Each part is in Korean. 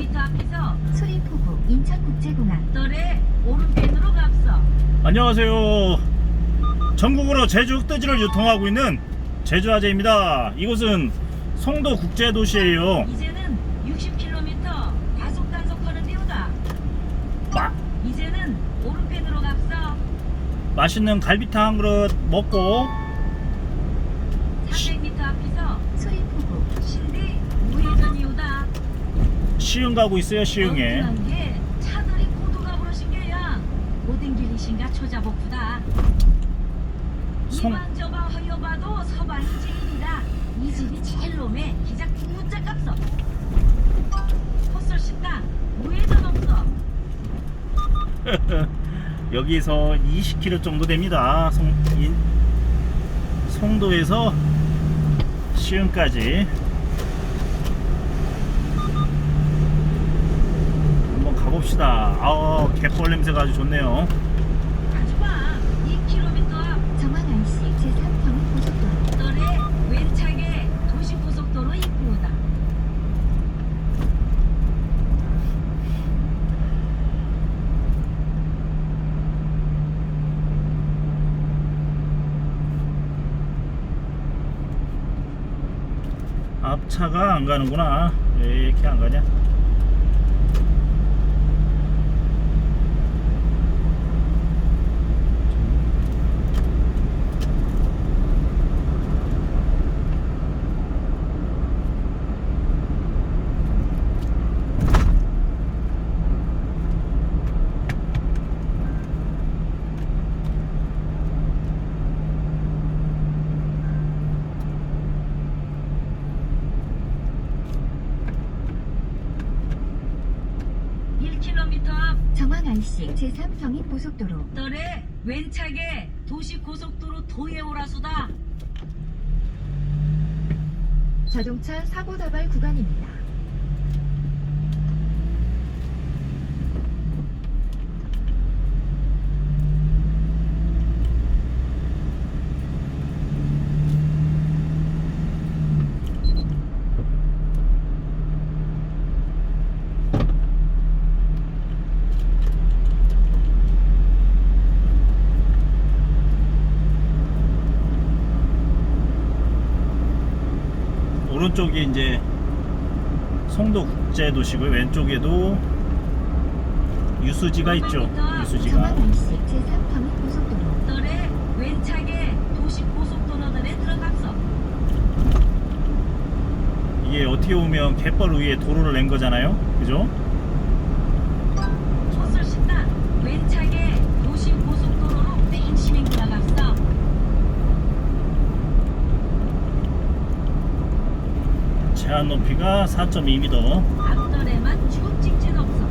300m 앞에서 수리포구 인천국제공항 떨에 오른편으로 갑서. 안녕하세요. 전국으로 제주 흑돼지를 유통하고 있는 제주아재입니다. 이곳은 송도 국제도시예요. 이제는 60km 과속 단속하는 데우다. 마, 이제는 오른편으로 갑서 맛있는 갈비탕 한 그릇 먹고 300m 앞에서 수리포구 신디 우회전이 오다. 시흥 가고 있어요. 시흥에. 엉뚱한 게 차들이 고도갑으로 신겨야 모든 길이신가 초자복부다. 송- 이만저만 허여봐도 서방이 제일이다. 이 집이 제일 놈에 기작 부자 값어. 헛설 식당 우회전 없어. 여기서 20km 정도 됩니다. 송, 인, 송도에서 시흥까지 한번 가 봅시다. 아, 갯벌 냄새가 아주 좋네요. 아주마 2km 앞 정황 IC 제3 경인고속도로 떨에 왼차게 도시고속도로 입구다. 앞차가 안 가는구나. 왜 이렇게 안 가냐? IC 제3 경인 고속도로 떨에 왼차게 도시고속도로 도예오라수다. 자동차 사고 다발 구간입니다. 오른쪽이 이제 송도 국제 도시고요. 왼쪽에도 유수지가 있죠. 유수지가. 정황 IC 제3 경인고속도로 떨에 왼차게 도시고속도로들에 들어갔어. 이게 어떻게 보면 갯벌 위에 도로를 낸 거잖아요. 그죠? 헛설 식당 왼차게 도시고속도로로 뺑심이 들어갔어. 제한 높이가 4.2m. 앞떨에만 쭉 찍진 없어.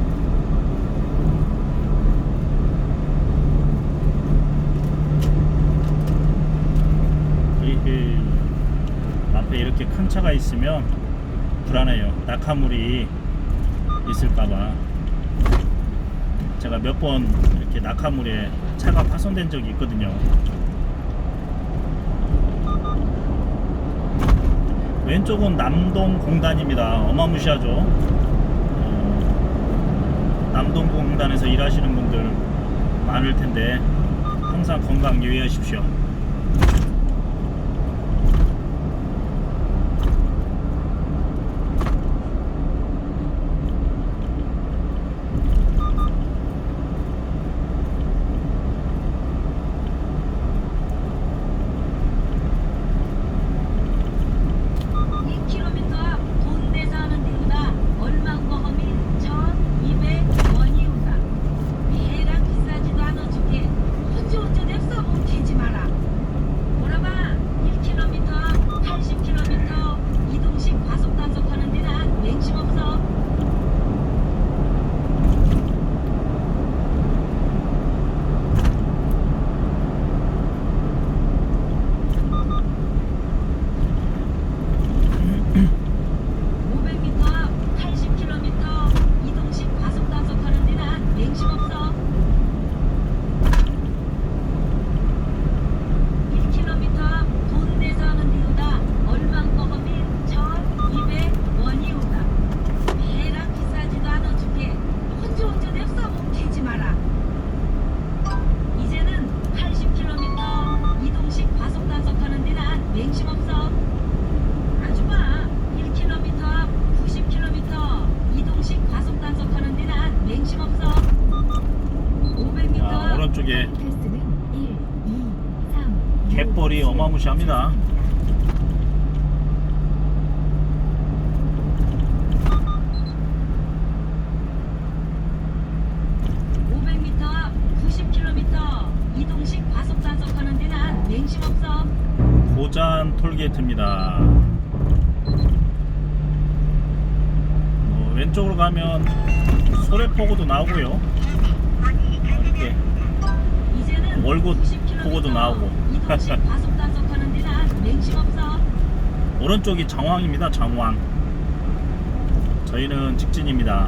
이게 앞에 이렇게 큰 차가 있으면 불안해요. 낙하물이 있을까봐. 제가 몇 번 이렇게 낙하물에 차가 파손된 적이 있거든요. 왼쪽은 남동 공단입니다. 어마무시하죠. 어, 남동 공단에서 일하시는 분들 많을 텐데 항상 건강 유의하십시오. 이 k m 앞 돈내서 하는 데보다 얼마고 험이 1200원이 오다. 배가 비싸지도 않아 주게 어쩌어쩌 냅서 못 캐지 마라. 어마무시합니다. 500m 앞 90km 이동식 과속 단속하는 데는 냉심 없어. 고잔 톨게이트입니다. 뭐 왼쪽으로 가면 소래포구도 나오고요. 이렇게 월곶 90km 보고도 나오고. 오른쪽이 정황입니다. 정황. 저희는 직진입니다.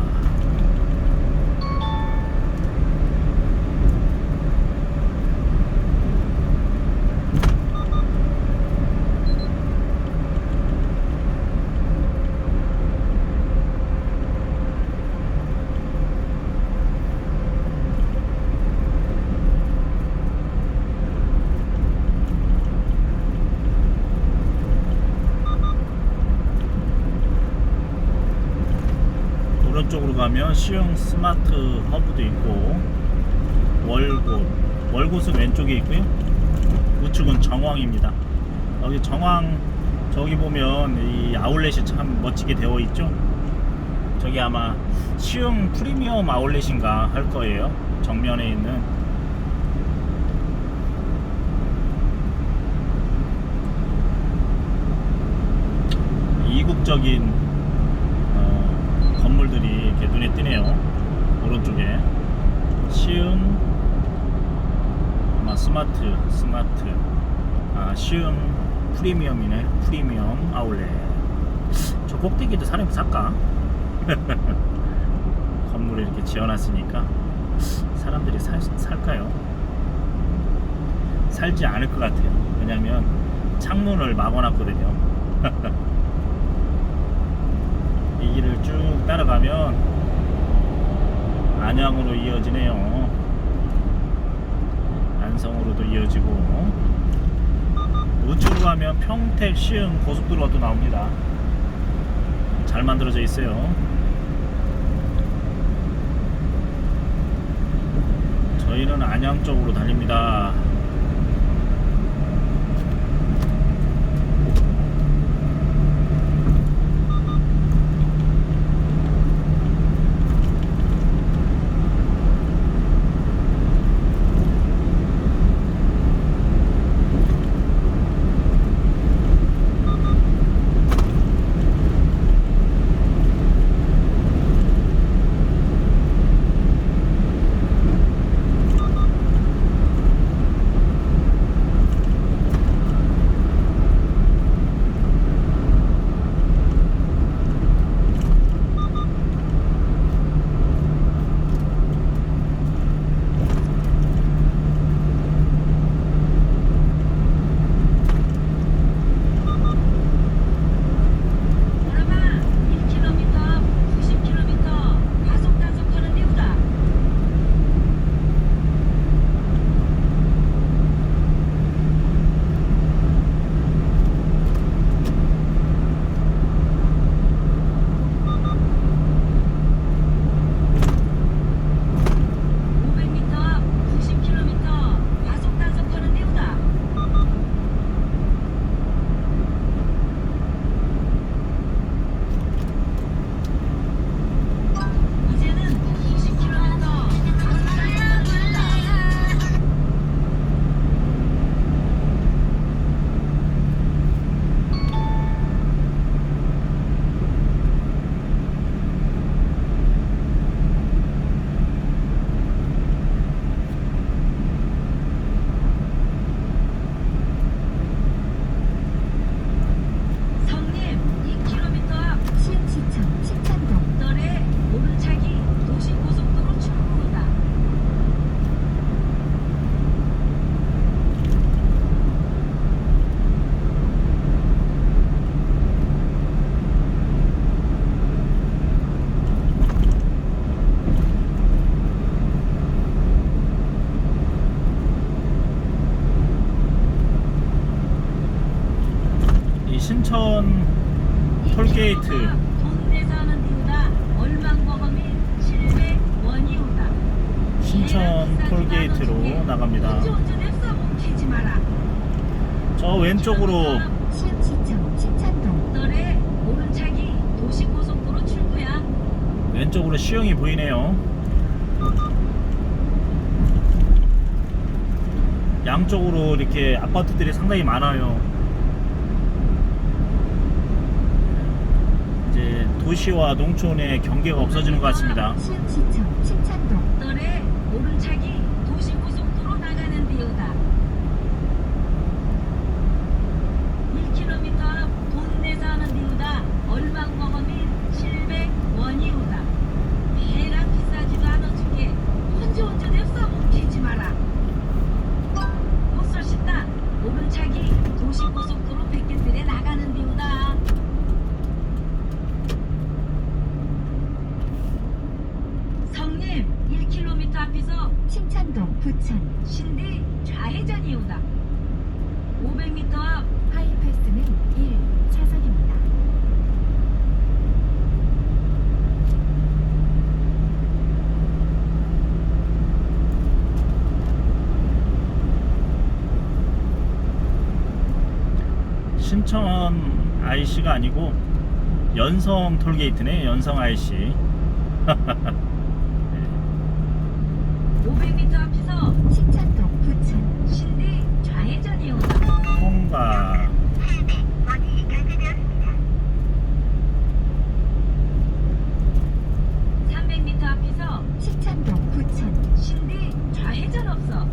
오른쪽으로 가면 시흥 스마트 허브도 있고 월곶 월곶은 왼쪽에 있고요. 우측은 정황입니다. 여기 정황 저기 보면 이 아울렛이 참 멋지게 되어 있죠. 저기 아마 시흥 프리미엄 아울렛인가 할 거예요. 정면에 있는. 이국적인 띄네요. 오른쪽에 시흥 아마 스마트 스마트 아 시흥 프리미엄이네 프리미엄 아울렛 저 꼭대기도 사람이 살까? 건물을 이렇게 지어놨으니까 사람들이 살, 살까요? 살지 않을 것 같아요. 왜냐면 창문을 막아놨거든요. 이 길을 쭉 따라가면 안양으로 이어지네요. 안성으로도 이어지고 우측으로 가면 평택 시흥 고속도로가 또 나옵니다. 잘 만들어져 있어요. 저희는 안양 쪽으로 달립니다. 왼쪽으로. 왼쪽으로 시흥이 보이네요. 양쪽으로 이렇게 아파트들이 상당히 많아요. 이제 도시와 농촌의 경계가 없어지는 것 같습니다. 시흥시청 칭찬동 너래 오른차기 도시고속도로 나가는 데요다. 1km 앞 동네에서 하는 데요다. 얼방먹어민 700원이오다. 배랑 비싸지도 않아주게 혼자 운전해 써먹히지 마라. 헛설식당 오른차기 도시고속도로 백길들에 나가는 데요다. 성님 1km 앞에서 칭찬동 부천 신디 좌회전이 오다. 500m 앞 하이패스는 1차선입니다. 신천 IC가 아니고 연성 톨게이트네 연성 IC 500m 앞에서 칭찬동 부천 신디 좌회전이 오다. 통과 300m 앞에서 칭찬동 부천 신디 좌회전 없어.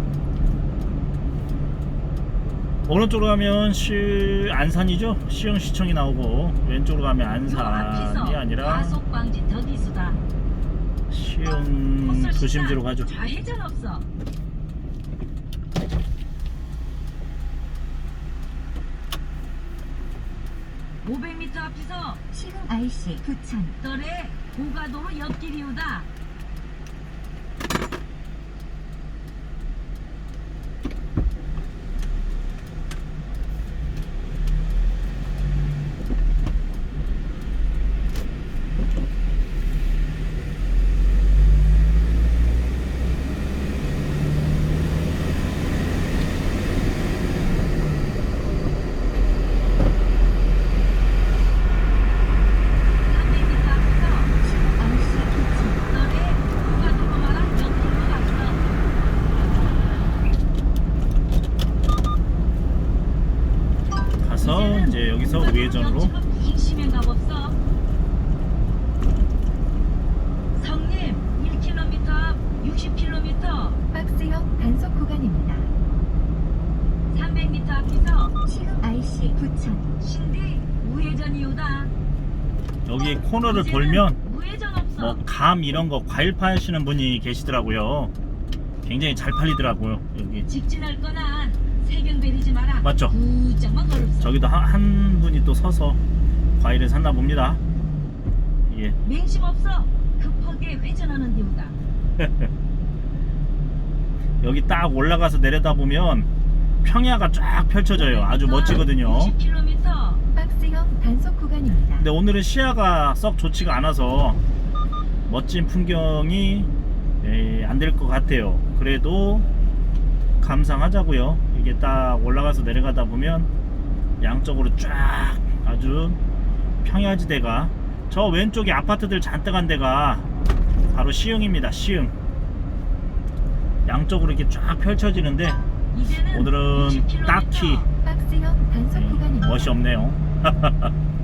오른쪽으로 가면 시 안산이죠 시흥시청이 나오고 왼쪽으로 가면 요 안산이 아니라 과속 방지 더디수다. 시흥 도심지로 가죠 좌회전 없어. (500m) 앞에서 시흥 IC 부천 너래 고가도로 옆길이오다. (300m) 앞에서 시흥 IC 부천 너네 고가도로 말한 옆길로 갔어. 가서 이제 여기서 우회전으로 심해가 없어. 성님 1km 앞 60km 박스형 단속 구간입니다. 300m 앞에서 시흥 IC 부천 신디 우회전이오다. 여기 코너를 이제는 돌면. 뭐 감 이런 거 과일 파시는 분이 계시더라고요 굉장히 잘 팔리더라고요 여기 직진할 거나 세경 베리지 마라. 맞죠? 저기도 한, 한 분이 또 서서 과일을 샀나 봅니다 예 맹심 없어. 급하게 회전하는 데오다. 여기 딱 올라가서 내려다 보면 평야가 쫙 펼쳐져요 아주 멋지거든요 60km 박스형 단속 구간입니다. 근데 오늘은 시야가 썩 좋지가 않아서 멋진 풍경이 안 될 것 같아요. 그래도 감상하자고요. 이게 딱 올라가서 내려가다 보면 양쪽으로 쫙 아주 평야지대가 저 왼쪽에 아파트들 잔뜩 한 데가 바로 시흥입니다. 시흥. 양쪽으로 이렇게 쫙 펼쳐지는데 오늘은 60km. 딱히 음. 멋이 없네요.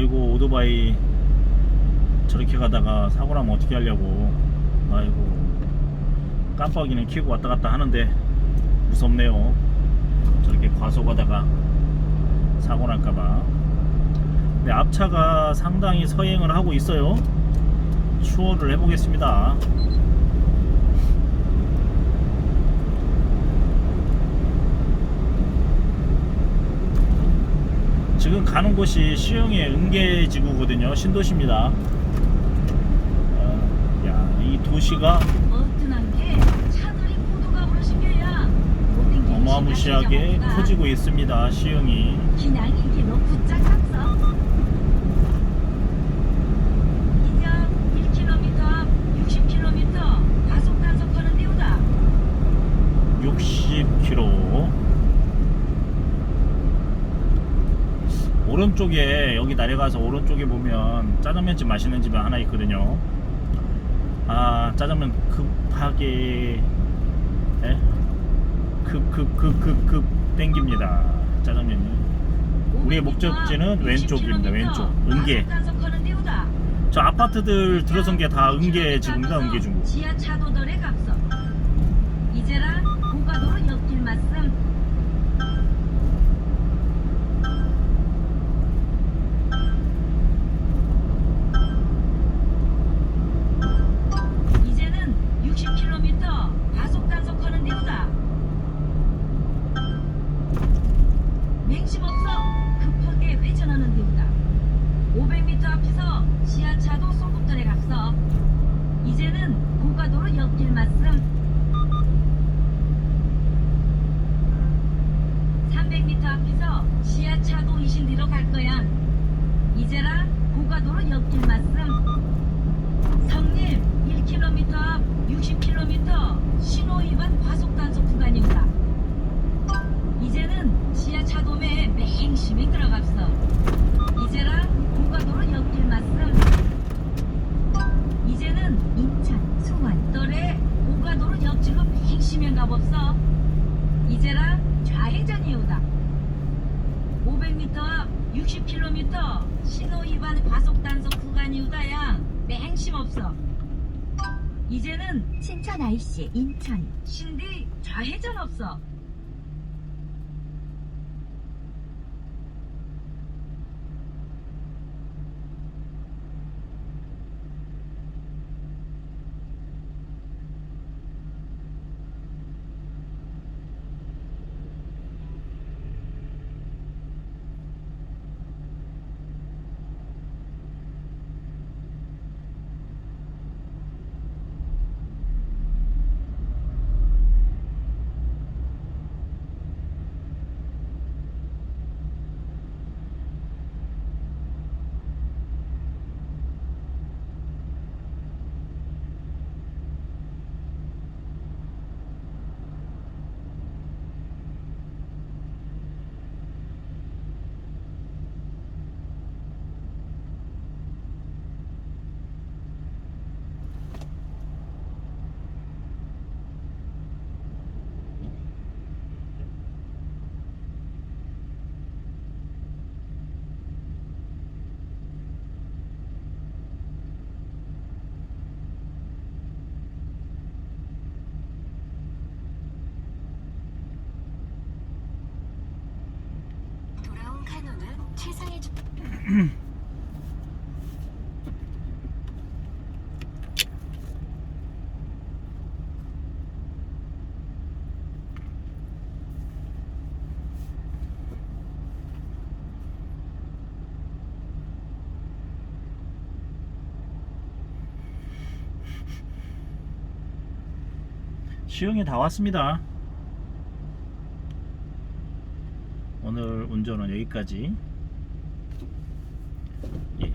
아이고 오토바이 저렇게 가다가 사고 나면 어떻게 하려고. 아이고 깜빡이는 켜고 왔다 갔다 하는데 무섭네요. 저렇게 과속하다가 사고 날까봐. 근데 앞차가 상당히 서행을 하고 있어요. 추월을 해보겠습니다 지금 가는 곳이 시흥의 은계지구거든요. 신도시입니다. 어, 야, 이 도시가 어마무시하게 커지고 있습니다. 시흥이. 그냥 이게 너 붙잡았어 이제 1km 앞 60km 과속 단속하는 데우다 60km. 오른쪽에 여기 내려가서 오른쪽에 보면 짜장면집 맛있는 집이 하나 있거든요. 아 짜장면 급하게 예? 급급급급급 땡깁니다. 짜장면이. 우리의 목적지는 왼쪽입니다, 왼쪽. 은계. 저 아파트들 들어선 게 다 은계지구입니다. 은계중구. 이제는 지하차도에 맹심이 들어갔어 이제라 고가도로 옆길 말씀 이제는 인천, 수원, 떨에 고가도로 옆질로 가봅서 이제라 좌회전 이유다. 500m 앞 60km 신호 위반 과속 단속 구간 이유다야. 맹심 없어. 이제는 신천 IC 인천. 신디 좌회전 없어 시흥에 다 왔습니다. 오늘 운전은 여기까지. 예.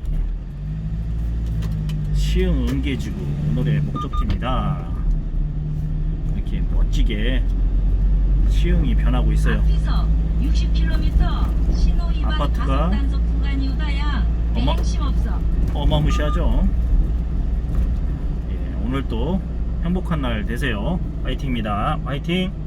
시흥 은계지구 오늘의 목적지입니다. 이렇게 멋지게 시흥이 변하고 있어요. 앞에서 60km 신호 위반 아파트가 어마- 어마무시하죠. 예, 오늘도 행복한 날 되세요. 파이팅입니다. 파이팅!